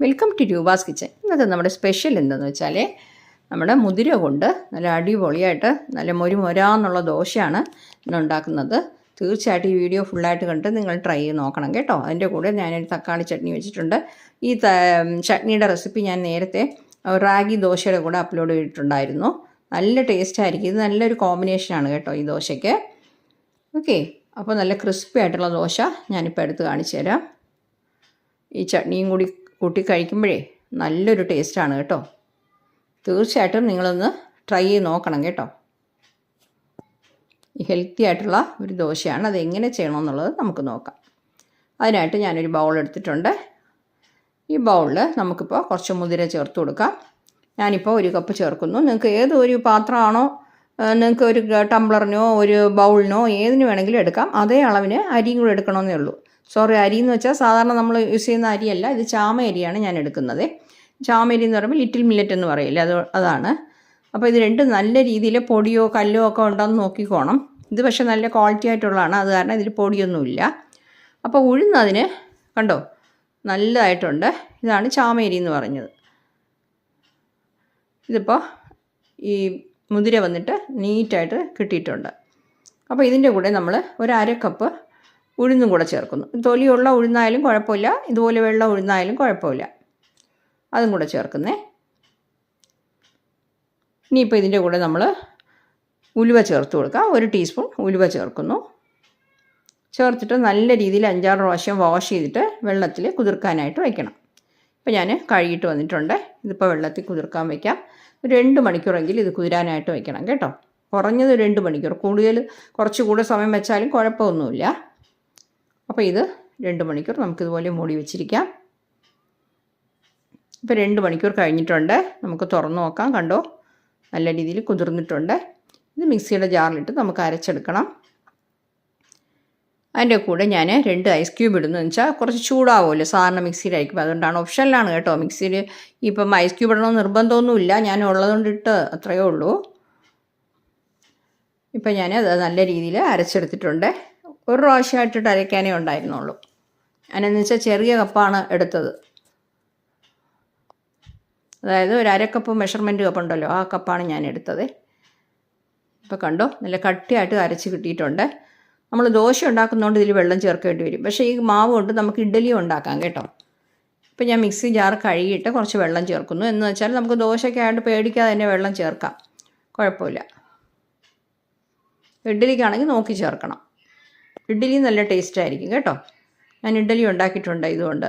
Welcome to Roopa's kitchen ഇന്നത്തെ നമ്മുടെ special എന്തെന്ന് വെച്ചാൽ നമ്മുടെ മുതിര കൊണ്ട് നല്ല അടിപൊളിയായിട്ട് നല്ല മൊരു മൊരാന്നുള്ള ദോശയാണ് ഇന്നുണ്ടാക്കുന്നത് തീർച്ചയായിട്ടും ഈ വീഡിയോ ഫുള്ളായിട്ട് കണ്ട് നിങ്ങൾ ട്രൈ ചെയ്ത് നോക്കണം കേട്ടോ. അതിന്റെ കൂടെ ഞാനൊരു തക്കാളി ചട്നി വെച്ചിട്ടുണ്ട്. ഈ ചട്നിയുടെ റെസിപ്പി ഞാൻ നേരത്തെ റാഗി ദോശയുടെ കൂടെ അപ്ലോഡ് ചെയ്തിട്ടുണ്ടായിരുന്നു. നല്ല ടേസ്റ്റ് ആയിരിക്കും. ഇത് നല്ലൊരു കോമ്പിനേഷനാണ് കേട്ടോ ഈ ദോശയ്ക്ക്. ഓക്കെ അപ്പോൾ നല്ല ക്രിസ്പി ആയിട്ടുള്ള ദോശ ഞാനിപ്പോൾ എടുത്ത് കാണിച്ചു തരാം ഈ ചട്നിയും കൂടി കൂട്ടി കഴിക്കുമ്പോഴേ നല്ലൊരു ടേസ്റ്റാണ് കേട്ടോ. തീർച്ചയായിട്ടും നിങ്ങളൊന്ന് ട്രൈ ചെയ്ത് നോക്കണം കേട്ടോ. ഹെൽത്തി ആയിട്ടുള്ള ഒരു ദോശയാണ്. അത് എങ്ങനെ ചെയ്യണമെന്നുള്ളത് നമുക്ക് നോക്കാം. അതിനായിട്ട് ഞാനൊരു ബൗൾ എടുത്തിട്ടുണ്ട്. ഈ ബൗളിൽ നമുക്കിപ്പോൾ കുറച്ച് മുതിര ചേർത്ത് കൊടുക്കാം. ഞാനിപ്പോൾ ഒരു കപ്പ് ചേർക്കുന്നു. നിങ്ങൾക്ക് ഏത് ഒരു പാത്രമാണോ നിങ്ങൾക്ക് ഒരു ടംബ്ലറിനോ ഒരു ബൗളിനോ ഏതിന് വേണമെങ്കിലും എടുക്കാം. അതേ അളവിന് അരിയും കൂടെ എടുക്കണമെന്നേ ഉള്ളൂ. സോറി അരി എന്ന് വെച്ചാൽ സാധാരണ നമ്മൾ യൂസ് ചെയ്യുന്ന അരിയല്ല. ഇത് ചാമ അരിയാണ് ഞാൻ എടുക്കുന്നത്. ചാമ അരി എന്ന് പറയുമ്പോൾ ലിറ്റിൽ മില്ലറ്റ് എന്ന് പറയില്ല? അത് അതാണ്. അപ്പോൾ ഇത് രണ്ടും നല്ല രീതിയിൽ പൊടിയോ കല്ലോ ഒക്കെ ഉണ്ടോയെന്ന് നോക്കിക്കോണം. ഇത് പക്ഷേ നല്ല ക്വാളിറ്റി ആയിട്ടുള്ളതാണ്. അത് കാരണം ഇതിൽ പൊടിയൊന്നുമില്ല. അപ്പോൾ ഉഴുന്നതിന് കണ്ടോ? നല്ലതായിട്ടുണ്ട്. ഇതാണ് ചാമേരി എന്ന് പറഞ്ഞത്. ഇതിപ്പോൾ ഈ മുതിര വന്നിട്ട് നീറ്റായിട്ട് കിട്ടിയിട്ടുണ്ട്. അപ്പോൾ ഇതിന്റെ കൂടെ നമ്മൾ ഒരു അര കപ്പ് ഉഴുന്നും കൂടെ ചേർക്കുന്നു. തൊലിയുള്ള ഉഴുന്നായാലും കുഴപ്പമില്ല. ഇതുപോലെ വെള്ള ഉഴുന്നായാലും കുഴപ്പമില്ല. അതും കൂടെ ചേർക്കുന്നേ. ഇനിയിപ്പോൾ ഇതിന്റെ കൂടെ നമ്മൾ ഉലുവ ചേർത്ത് കൊടുക്കാം. ഒരു ടീസ്പൂൺ ഉലുവ ചേർക്കുന്നു. ചേർത്തിട്ട് നല്ല രീതിയിൽ അഞ്ചാറ് പ്രാവശ്യം വാഷ് ചെയ്തിട്ട് വെള്ളത്തിൽ കുതിർക്കാനായിട്ട് വയ്ക്കണം. ഇപ്പോൾ ഞാൻ കഴുകിയിട്ട് വന്നിട്ടുണ്ട്. ഇതിപ്പോൾ വെള്ളത്തിൽ കുതിർക്കാൻ വയ്ക്കാം. രണ്ട് മണിക്കൂറെങ്കിലും ഇത് കുതിരാനായിട്ട് വയ്ക്കണം കേട്ടോ. കുറഞ്ഞത് രണ്ട് മണിക്കൂർ. കൂടുതൽ കുറച്ച് കൂടെ സമയം വെച്ചാലും കുഴപ്പമൊന്നുമില്ല. അപ്പോൾ ഇത് രണ്ട് മണിക്കൂർ നമുക്കിതുപോലെ മൂടി വെച്ചിരിക്കാം. ഇപ്പോൾ രണ്ട് മണിക്കൂർ കഴിഞ്ഞിട്ടുണ്ട്. നമുക്ക് തുറന്നു നോക്കാം. കണ്ടോ? നല്ല രീതിയിൽ കുതിർന്നിട്ടുണ്ട്. ഇത് മിക്സിയുടെ ജാറിലിട്ട് നമുക്ക് അരച്ചെടുക്കണം. അതിന്റെ കൂടെ ഞാൻ രണ്ട് ഐസ് ക്യൂബ് ഇടുന്നു വെച്ചാൽ കുറച്ച് ചൂടാവുമല്ലോ സാധാരണ മിക്സിയിൽ അരിക്കുമ്പോൾ അതുകൊണ്ടാണ് ഓപ്ഷനിലാണ് കേട്ടോ. മിക്സിയിൽ ഇപ്പം ഐസ് ക്യൂബ് ഇടണമെന്ന് നിർബന്ധമൊന്നുമില്ല. ഞാൻ ഉള്ളതുകൊണ്ട് ഇട്ട് അത്രയേ ഉള്ളൂ. ഇപ്പം ഞാൻ അത് നല്ല രീതിയിൽ അരച്ചെടുത്തിട്ടുണ്ട്. ഒരു പ്രാവശ്യമായിട്ടിട്ട് അരയ്ക്കാനേ ഉണ്ടായിരുന്നുള്ളൂ. അതിനെന്ന് വെച്ചാൽ ചെറിയ കപ്പാണ് എടുത്തത്. അതായത് ഒരു അരക്കപ്പ് മെഷർമെന്റ് കപ്പ് ഉണ്ടല്ലോ ആ കപ്പാണ് ഞാൻ എടുത്തത് ഇപ്പോൾ കണ്ടോ നല്ല കട്ടിയായിട്ട് അരച്ച് കിട്ടിയിട്ടുണ്ട്. നമ്മൾ ദോശ ഉണ്ടാക്കുന്നതുകൊണ്ട് ഇതിൽ വെള്ളം ചേർക്കേണ്ടി വരും. പക്ഷേ ഈ മാവ് കൊണ്ട് നമുക്ക് ഇഡ്ഡലിയും ഉണ്ടാക്കാം കേട്ടോ. ഇപ്പം ഞാൻ മിക്സി ജാർ കഴുകിയിട്ട് കുറച്ച് വെള്ളം ചേർക്കുന്നു. എന്ന് വെച്ചാൽ നമുക്ക് ദോശയ്ക്കായിട്ട് പേടിക്കാതെ തന്നെ വെള്ളം ചേർക്കാം. കുഴപ്പമില്ല. ഇഡ്ഡലിക്കാണെങ്കിൽ നോക്കി ചേർക്കണം. ഇഡ്ഡലി നല്ല ടേസ്റ്റ് ആയിരിക്കും കേട്ടോ. ഞാൻ ഇഡ്ഡലി ഉണ്ടാക്കിയിട്ടുണ്ട് ഇതുകൊണ്ട്.